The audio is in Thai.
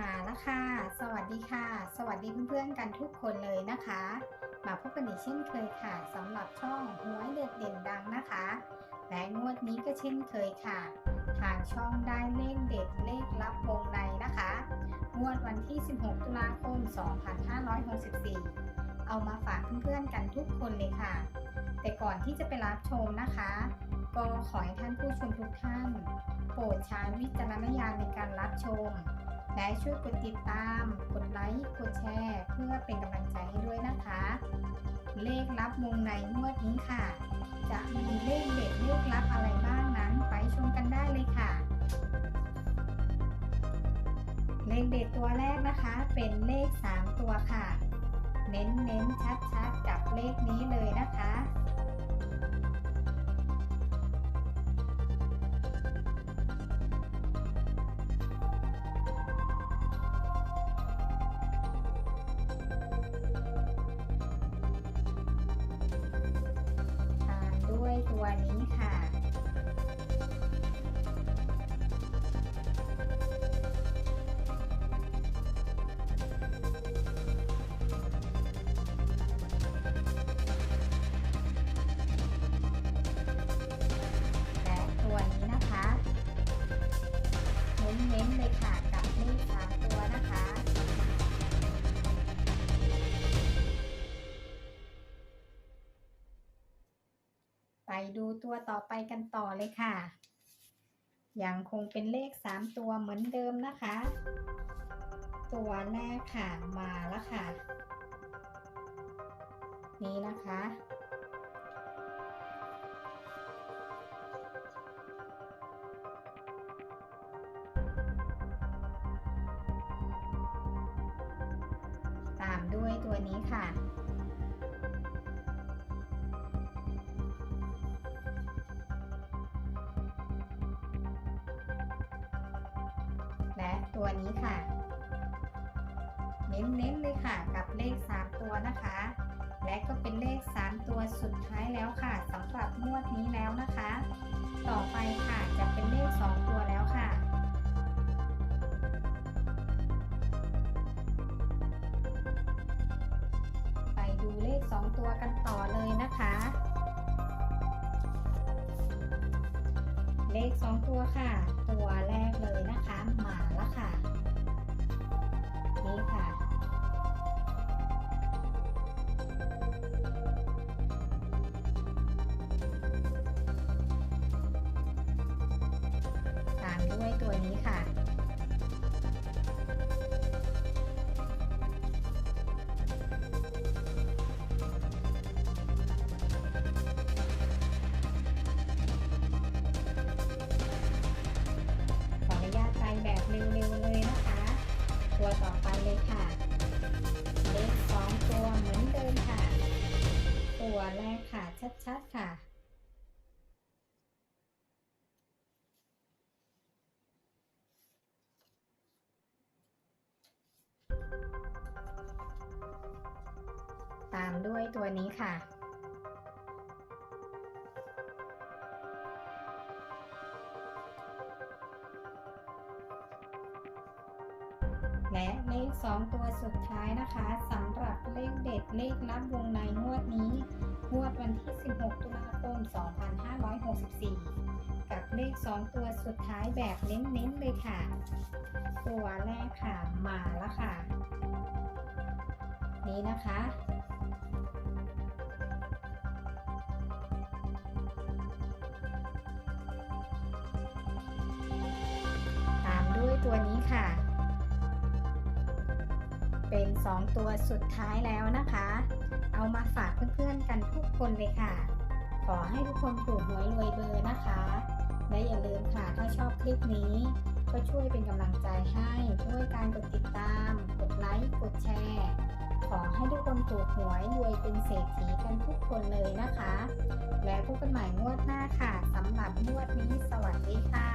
มาแล้วค่ะ สวัสดีค่ะ สวัสดีเพื่อนๆกันทุกคนเลยนะคะ มาพบกันอีกเช่นเคยค่ะสำหรับช่องหวยเด็ดเด่นดังนะคะและงวดนี้ก็เช่นเคยค่ะ ทางช่องได้เลขเด็ดเลขลับวงในนะคะ งวดวันที่ 16 ตุลาคม 2564 เอามาฝากเพื่อนๆกันทุกคนเลยค่ะ แต่ก่อนที่จะไปรับชมนะคะ ก็ขอให้ท่านผู้ชมทุกท่าน โปรดใช้วิจารณญาณในการรับชม และช่วยกดติดตาม กดไลค์ กดแชร์ เพื่อเป็นกำลังใจให้ด้วยนะคะ เลขลับวงในงวดนี้ค่ะ จะมีเลขเด็ดเลขลับอะไรบ้างนั้นไปชมกันได้เลยค่ะ เลขเด็ดตัวแรกนะคะ เป็นเลข 3 ตัวค่ะ เน้นเน้นชัดชัดๆกับเลขนี้เลยนะคะันนี้ค่ะ ดูตัวต่อไปกันต่อเลยค่ะ ยังคงเป็นเลข 3 ตัวเหมือนเดิมนะคะ ตัวแรกค่ะมาแล้วค่ะ นี่นะคะ ตามด้วยตัวนี้ค่ะ และตัวนี้ค่ะ เน้นๆเลยค่ะ กับเลข 3 ตัวนะคะ และก็เป็นเลข 3 ตัวสุดท้ายแล้วค่ะสำหรับงวดนี้แล้วนะคะ ต่อไปค่ะจะเป็นเลข 2 ตัวแล้วค่ะไปดูเลข 2 ตัวกันต่อเลยนะคะ เลข 2 ตัวค่ะ ตัวแรกเลยนะคะ หมาละค่ะ นี่ค่ะ ตามด้วยตัวนี้ค่ะ ตัวแรกค่ะ ชัด ๆ ค่ะ ตามด้วยตัวนี้ค่ะ และเลข 2 ตัวสุดท้ายนะคะสำหรับเลขเด็ดเลขลับวงในงวดนี้งวดวันที่ 16 ตุลาคม 2564 กับเลข 2 ตัวสุดท้ายแบบเน้นๆเลยค่ะ ตัวแรกค่ะมาแล้วค่ะ นี่นะคะตามด้วยตัวนี้ค่ะ เป็น 2 ตัวสุดท้ายแล้วนะคะ เอามาฝากเพื่อนๆกันทุกคนเลยค่ะ ขอให้ทุกคนถูกหวยรวยเบอร์นะคะ และอย่าลืมค่ะถ้าชอบคลิปนี้ ก็ช่วยเป็นกำลังใจให้ด้วยการกดติดตาม กดไลค์กดแชร์ขอให้ทุกคนถูกหวยรวยเป็นเศรษฐีกันทุกคนเลยนะคะ และพบกันใหม่งวดหน้าค่ะสำหรับงวดนี้สวัสดีค่ะ